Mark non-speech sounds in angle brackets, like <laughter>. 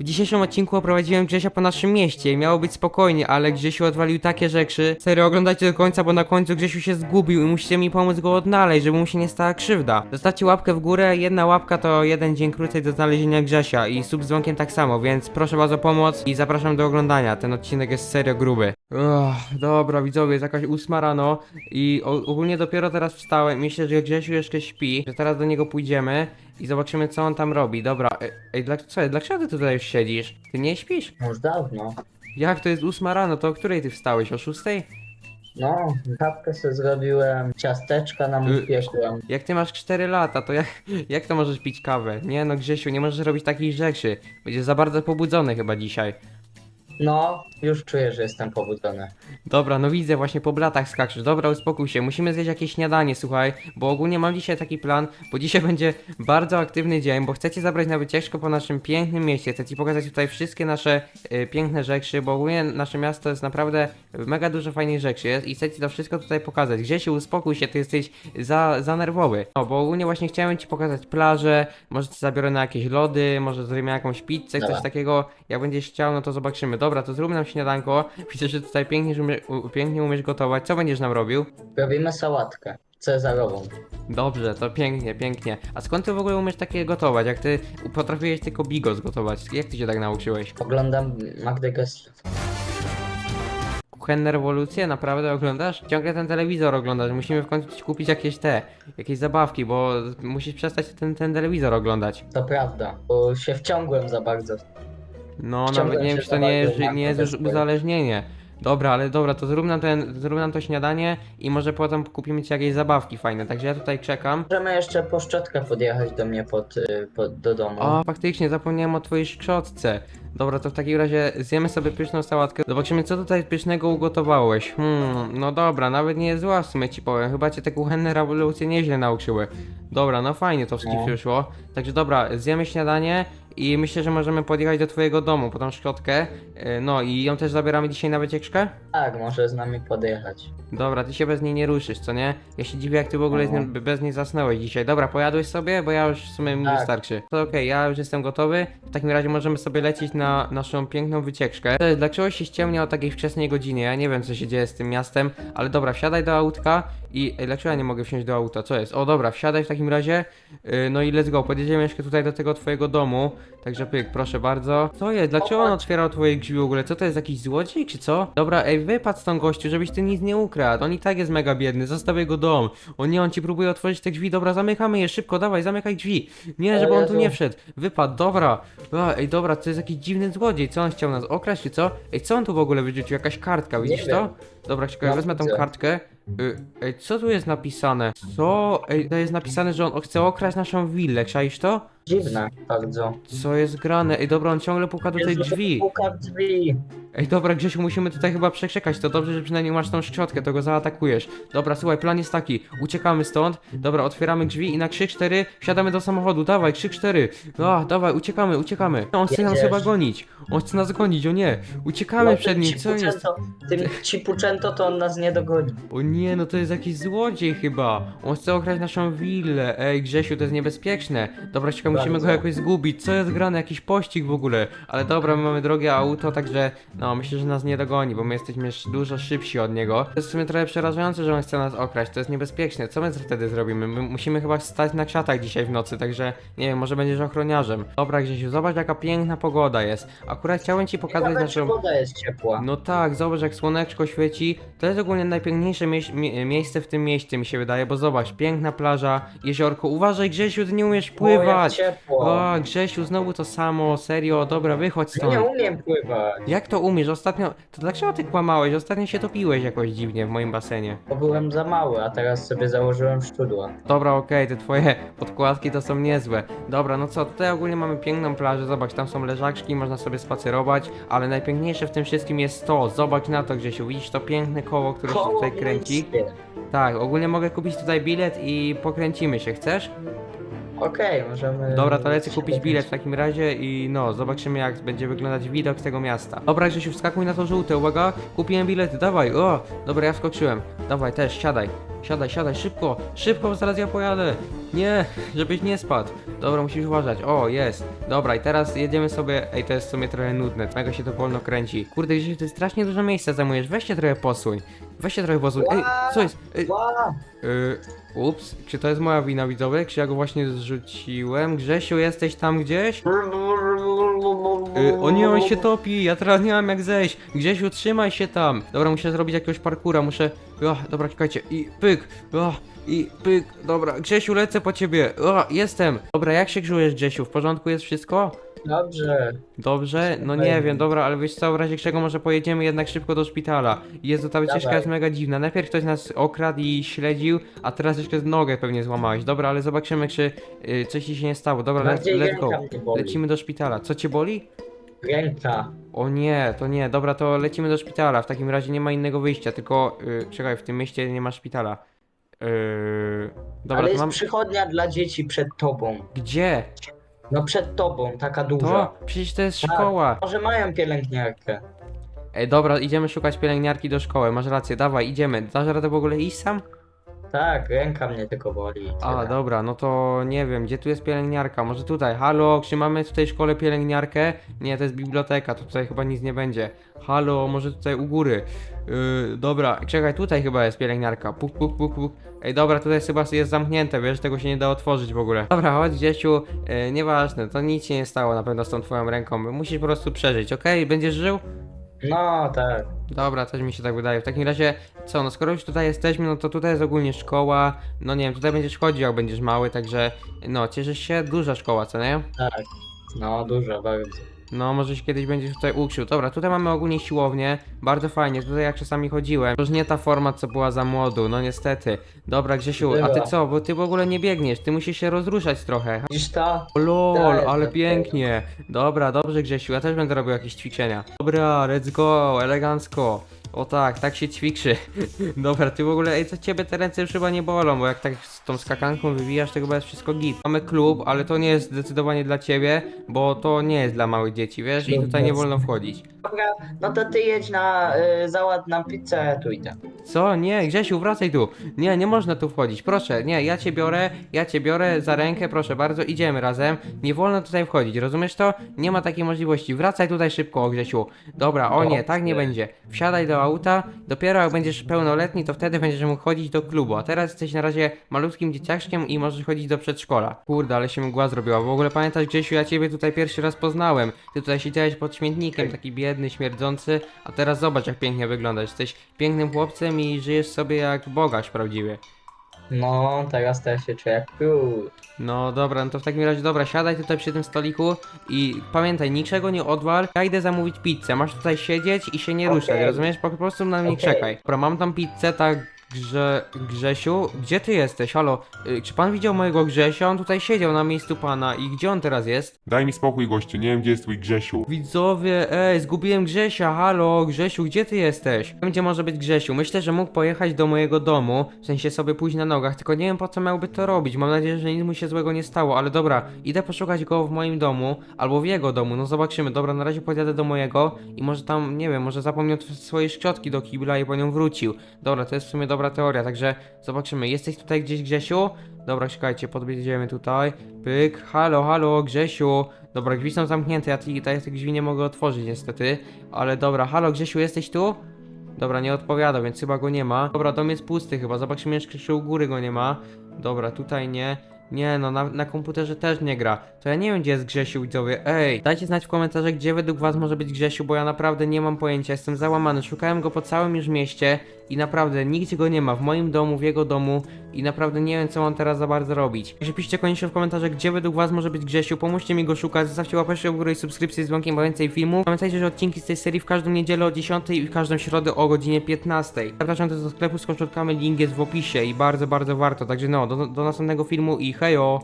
W dzisiejszym odcinku oprowadziłem Grzesia po naszym mieście miało być spokojnie, ale Grzesiu odwalił takie rzeczy. Serio, oglądajcie do końca, bo na końcu Grzesiu się zgubił i musicie mi pomóc go odnaleźć, żeby mu się nie stała krzywda. Zostawcie łapkę w górę, jedna łapka to jeden dzień krócej do znalezienia Grzesia i sub z dzwonkiem tak samo, więc proszę bardzo o pomoc i zapraszam do oglądania. Ten odcinek jest serio gruby. Uff, dobra, widzowie, jest jakaś ósma rano i ogólnie dopiero teraz wstałem. Myślę, że Grzesiu jeszcze śpi, że teraz do niego pójdziemy i zobaczymy, co on tam robi. Dobra, ej, ej dla, co, dlaczego ty tutaj już siedzisz? Ty nie śpisz? Już dawno. Jak to jest ósma rano, to o której ty wstałeś? O szóstej? No, kapkę sobie zrobiłem, ciasteczka nam Y- upiekłem. Jak ty masz 4 lata, to jak, <laughs> jak to możesz pić kawę? Nie no, Grzesiu, nie możesz robić takich rzeczy. Będziesz za bardzo pobudzony chyba dzisiaj. No, już czuję, że jestem pobudzony. Dobra, no widzę, właśnie po blatach skaczesz. Dobra, uspokój się, musimy zjeść jakieś śniadanie, słuchaj, bo ogólnie mam dzisiaj taki plan, bo dzisiaj <laughs> będzie bardzo aktywny dzień, bo chcecie zabrać na wycieczkę po naszym pięknym mieście, chcę ci pokazać tutaj wszystkie nasze y, piękne rzeczy, bo ogólnie nasze miasto jest naprawdę mega dużo fajnych rzeczy jest i chcę ci to wszystko tutaj pokazać. Grzesiu, uspokój się, ty jesteś za, za nerwowy. No, bo ogólnie właśnie chciałem ci pokazać plażę, może cię zabiorę na jakieś lody, może zrobimy jakąś pizzę, coś takiego, jak będziesz chciał, no to zobaczymy. Dobra, to zróbmy nam śniadanko, widzę, że tutaj pięknie, umie, u, pięknie umiesz gotować, co będziesz nam robił? Robimy sałatkę cezarową. Dobrze, to pięknie, pięknie. A skąd ty w ogóle umiesz takie gotować? Jak ty potrafiłeś tylko bigos gotować? Jak ty się tak nauczyłeś? Oglądam Magdę Gessler. Kuchenne rewolucje? Naprawdę oglądasz? Ciągle ten telewizor oglądasz. Musimy w końcu ci kupić jakieś te, jakieś zabawki, bo musisz przestać ten, ten telewizor oglądać. To prawda, bo się wciągłem za bardzo. No, nawet nie wiem, się czy to za nie jest, bardzo nie jest już uzależnienie. Dobra, ale dobra, to zrób nam, ten, zrób nam to śniadanie i może potem kupimy ci jakieś zabawki fajne. Także ja tutaj czekam. Możemy jeszcze po szczotkę podjechać do mnie pod, y, pod, do domu. O, faktycznie, zapomniałem o twojej szkrzotce. Dobra, to w takim razie zjemy sobie pyszną sałatkę. Zobaczymy, co tutaj pysznego ugotowałeś. Hmm, no dobra, nawet nie jest zła w sumie ci powiem. Chyba cię te kuchenne rewolucje nieźle nauczyły. Dobra, no fajnie to ci No. przyszło. Także dobra, zjemy śniadanie i myślę, że możemy podjechać do twojego domu po tą szczotkę. Yy, No i ją też zabieramy dzisiaj na wycieczkę? Tak, może z nami podjechać. Dobra, ty się bez niej nie ruszysz, co nie? Ja się dziwię, jak ty w ogóle z No. nią, bez niej zasnąłeś dzisiaj. Dobra, pojadłeś sobie, bo ja już w sumie mi Tak. wystarczy. To okej, ja już jestem gotowy. W takim razie możemy sobie lecieć na naszą piękną wycieczkę. Cześć, dlaczego się ściemnia o takiej wczesnej godzinie? Ja nie wiem, co się dzieje z tym miastem, ale dobra, wsiadaj do autka i... Ej, dlaczego ja nie mogę wsiąść do auta? Co jest? O, dobra, wsiadaj w takim razie. Yy, no i let's go, podjedziemy jeszcze tutaj do tego twojego domu. Także pyk, proszę bardzo. Co jest? Dlaczego on otwierał twoje drzwi w ogóle? Co to jest, jakiś złodziej, czy co? Dobra, ej, wypadł stąd gościu, żebyś ty nic nie ukradł. On i tak jest mega biedny, zostaw jego dom. O nie, on ci próbuje otworzyć te drzwi. Dobra, zamykamy je, szybko, dawaj, zamykaj drzwi. Nie, żeby on tu nie wszedł. Wypadł, dobra. A, ej, dobra, to jest jakiś dziwny złodziej. Co on chciał nas okraść, czy co? Ej, co on tu w ogóle wyrzucił? Jakaś kartka, widzisz to? Dobra, czekaj, No, wezmę tą kartkę. Y, Ej, co tu jest napisane? Co? Ej, to jest napisane, że on chce okraść naszą willę, czaisz to? Dziwne bardzo. Co jest grane? Ej, dobra, on ciągle puka do tej Jezu, drzwi. Puka w drzwi. Ej, dobra, Grzesiu, musimy tutaj chyba przeczekać. To dobrze, że przynajmniej masz tą szczotkę, to go zaatakujesz. Dobra, słuchaj, plan jest taki. Uciekamy stąd. Dobra, otwieramy drzwi i na krzyk 4 wsiadamy do samochodu. Dawaj, krzyk 4. A, dawaj, uciekamy, uciekamy. On chce nas Jedziesz. chyba gonić. On chce nas gonić, o nie. Uciekamy No, przed nim, co jest? Tym cipuczęto to on nas nie dogoni. O nie, no to jest jakiś złodziej chyba. On chce okraść naszą willę. Ej, Grzesiu, to jest niebezpieczne. Dobra, czekaj, musimy Bardzo. go jakoś zgubić. Co jest grane? Jakiś pościg w ogóle. Ale dobra, my mamy drogie auto, także no, myślę, że nas nie dogoni, bo my jesteśmy sz- dużo szybsi od niego. To jest w sumie trochę przerażające, że on chce nas okraść. To jest niebezpieczne. Co my wtedy zrobimy? My musimy chyba stać na krzatach dzisiaj w nocy, także nie wiem, może będziesz ochroniarzem. Dobra, Grzesiu, zobacz jaka piękna pogoda jest. Akurat chciałem ci pokazać Nawet naszą... woda jest ciepła. No tak, zobacz jak słoneczko świeci. To jest ogólnie najpiękniejsze mieś- mie- miejsce w tym mieście mi się wydaje, bo zobacz, piękna plaża, jeziorko. Uważaj Grzesiu, ty nie umiesz pływać. ciepło. O, Grzesiu, znowu to samo, serio, dobra, wychodź Ja nie stąd. umiem pływać, Jak to umiesz? Ostatnio, to dlaczego ty kłamałeś? Ostatnio się topiłeś jakoś dziwnie w moim basenie. bo byłem za mały, a teraz sobie założyłem szczudła. Dobra, okej, te twoje podkładki to są niezłe. Dobra, no co, tutaj ogólnie mamy piękną plażę, zobacz, tam są leżaczki, można sobie spacerować, ale najpiękniejsze w tym wszystkim jest to, zobacz na to Grzesiu, widzisz to piękne koło, które się tutaj kręci? miejskie. Tak, ogólnie mogę kupić tutaj bilet i pokręcimy się, chcesz? Okej, możemy... Dobra, to lecę kupić bilet w takim razie i no, zobaczymy jak będzie wyglądać widok z tego miasta. Dobra, Grzesiu, wskakuj na to żółte, uwaga, kupiłem bilet, dawaj, o, dobra, ja wskoczyłem. Dawaj, też, siadaj, siadaj, siadaj, szybko, szybko, bo zaraz ja pojadę. Nie, żebyś nie spadł. Dobra, musisz uważać, o, jest. Dobra, i teraz jedziemy sobie, ej, to jest w sumie trochę nudne, mega się to wolno kręci. Kurde, Grzesiu, ty strasznie dużo miejsca zajmujesz, weź się trochę posuń. Weź się trochę posuń, ej, co jest? Ej, Ła! Yy, ups, czy to jest moja wina widzowie? Czy ja go właśnie zrzuciłem? Grzesiu, jesteś tam gdzieś? Yy, o nie, on się topi, ja teraz nie mam jak zejść. Grzesiu, trzymaj się tam. Dobra, muszę zrobić jakiegoś parkura, muszę... Dobra, czekajcie, i pyk, i pyk, dobra, Grzesiu, lecę po ciebie, o, jestem. Dobra, jak się czujesz, Grzesiu, w porządku jest wszystko? Dobrze. Dobrze? No nie wiem, dobra, ale wiesz co, w razie czego może pojedziemy jednak szybko do szpitala. Jezu, ta wycieczka Dawaj. jest mega dziwna. Najpierw ktoś nas okradł i śledził, a teraz jeszcze nogę pewnie złamałeś. Dobra, ale zobaczymy, czy y, coś ci się nie stało. Dobra, let's, Bardziej let's go. ręka mnie boli. Lecimy do szpitala. Co cię boli? Ręka. O nie, to nie, dobra, to lecimy do szpitala. W takim razie nie ma innego wyjścia, tylko y, czekaj, w tym mieście nie ma szpitala. Yy, dobra, Ale to jest mam. przychodnia dla dzieci przed tobą. Gdzie? No przed tobą, taka duża. To? Przecież to jest Tak. szkoła. Może mają pielęgniarkę. Ej, dobra, idziemy szukać pielęgniarki do szkoły, masz rację, dawaj, idziemy. Dasz radę w ogóle iść sam? Tak, ręka mnie tylko boli. i A, tyle. dobra, no to nie wiem, gdzie tu jest pielęgniarka? Może tutaj, halo, czy mamy w tej szkole pielęgniarkę? Nie, to jest biblioteka, to tutaj chyba nic nie będzie. Halo, może tutaj u góry. Yy, dobra, czekaj, tutaj chyba jest pielęgniarka. Puk, puk, puk, puk. Ej, dobra, tutaj chyba jest zamknięte, wiesz, tego się nie da otworzyć w ogóle. Dobra, chodź, Dziesiu, yy, nieważne, to nic się nie stało na pewno z tą twoją ręką. Musisz po prostu przeżyć, okej? Będziesz żył? No tak. Dobra, też mi się tak wydaje. W takim razie, co, no skoro już tutaj jesteśmy, no to tutaj jest ogólnie szkoła. No nie wiem, tutaj będziesz chodził, jak będziesz mały, także no, cieszysz się, duża szkoła, co nie? Tak. No dużo, bardzo. No, może się kiedyś będziesz tutaj uczył. Dobra, tutaj mamy ogólnie siłownię, bardzo fajnie, tutaj jak czasami chodziłem. To już nie ta forma, co była za młodu, no niestety. Dobra, Grzesiu, a ty co, bo ty w ogóle nie biegniesz, ty musisz się rozruszać trochę. Widzisz? O lol, Tak, ale tak, pięknie. Dobra, dobrze Grzesiu, ja też będę robił jakieś ćwiczenia. Dobra, let's go, elegancko. O tak, tak się ćwiczy. <laughs> Dobra, ty w ogóle, ej, co ciebie te ręce już chyba nie bolą, bo jak tak z tą skakanką wywijasz, to chyba jest wszystko git. Mamy klub, ale to nie jest zdecydowanie dla ciebie, bo to nie jest dla małych dzieci, wiesz, i tutaj nie wolno wchodzić. Dobra, no to ty jedź na, y, załatw nam pizzę, ja tu idę. Co? Nie, Grzesiu, wracaj tu. Nie, nie można tu wchodzić. Proszę, nie, ja cię biorę, ja cię biorę za rękę, proszę bardzo, idziemy razem. Nie wolno tutaj wchodzić, rozumiesz to? Nie ma takiej możliwości. Wracaj tutaj szybko, Grzesiu. Dobra, o nie, tak nie będzie. Wsiadaj do auta, dopiero jak będziesz pełnoletni, to wtedy będziesz mógł chodzić do klubu. A teraz jesteś na razie malutkim dzieciaczkiem i możesz chodzić do przedszkola. Kurde, ale się mgła zrobiła. W ogóle pamiętasz, Grzesiu, ja ciebie tutaj pierwszy raz poznałem. Ty tutaj siedziałeś pod śmietnikiem, taki biedny, śmierdzący, a teraz zobacz, jak pięknie wyglądasz. Jesteś pięknym chłopcem i żyjesz sobie jak bogaś prawdziwie. No, teraz to ja się czuję jak król. No dobra, no to w takim razie dobra, siadaj tutaj przy tym stoliku i pamiętaj, niczego nie odwal. Ja idę zamówić pizzę. Masz tutaj siedzieć i się nie Okej. ruszać, rozumiesz? Po prostu na mnie Okej. czekaj. Dobra, mam tam pizzę, tak. Grze... Grzesiu, gdzie ty jesteś? Halo, y, czy pan widział mojego Grzesia? On tutaj siedział na miejscu pana i gdzie on teraz jest? Daj mi spokój, gościu, nie wiem gdzie jest twój Grzesiu. Widzowie, ej, zgubiłem Grzesia, halo, Grzesiu, gdzie ty jesteś? Wiem, Gdzie może być Grzesiu? Myślę, że mógł pojechać do mojego domu, w sensie sobie pójść na nogach, tylko nie wiem po co miałby to robić. Mam nadzieję, że nic mu się złego nie stało, ale dobra, idę poszukać go w moim domu, albo w jego domu, no zobaczymy. Dobra, na razie podjadę do mojego i może tam, nie wiem, może zapomniał swojej szczotki do kibla i po nią wrócił. Dobra, to jest w sumie dobra teoria, także zobaczymy. Jesteś tutaj gdzieś, Grzesiu? Dobra, czekajcie, podjedziemy tutaj. Pyk, halo, halo, Grzesiu. Dobra, drzwi są zamknięte, ja tych tych drzwi nie mogę otworzyć niestety. Ale dobra, halo Grzesiu, jesteś tu? Dobra, nie odpowiada, więc chyba go nie ma. Dobra, dom jest pusty chyba, zobaczymy jeszcze u góry go nie ma. Dobra, tutaj nie. Nie no, na, na komputerze też nie gra. To ja nie wiem gdzie jest Grzesiu widzowie. Ej, dajcie znać w komentarzach gdzie według was może być Grzesiu, bo ja naprawdę nie mam pojęcia, jestem załamany. Szukałem go po całym już mieście i naprawdę nigdzie go nie ma. W moim domu, w jego domu i naprawdę nie wiem co mam teraz za bardzo robić. Także piszcie koniecznie w komentarzach gdzie według was może być Grzesiu, pomóżcie mi go szukać, zostawcie łapeczkę w górę i subskrypcję z dzwonkiem więcej filmów. Pamiętajcie, że odcinki z tej serii w każdą niedzielę o 10 i w każdą środę o godzinie 15. Zapraszam też do sklepu z koszulkami, link jest w opisie i bardzo, bardzo warto. Także no, do, do następnego filmu i hejo!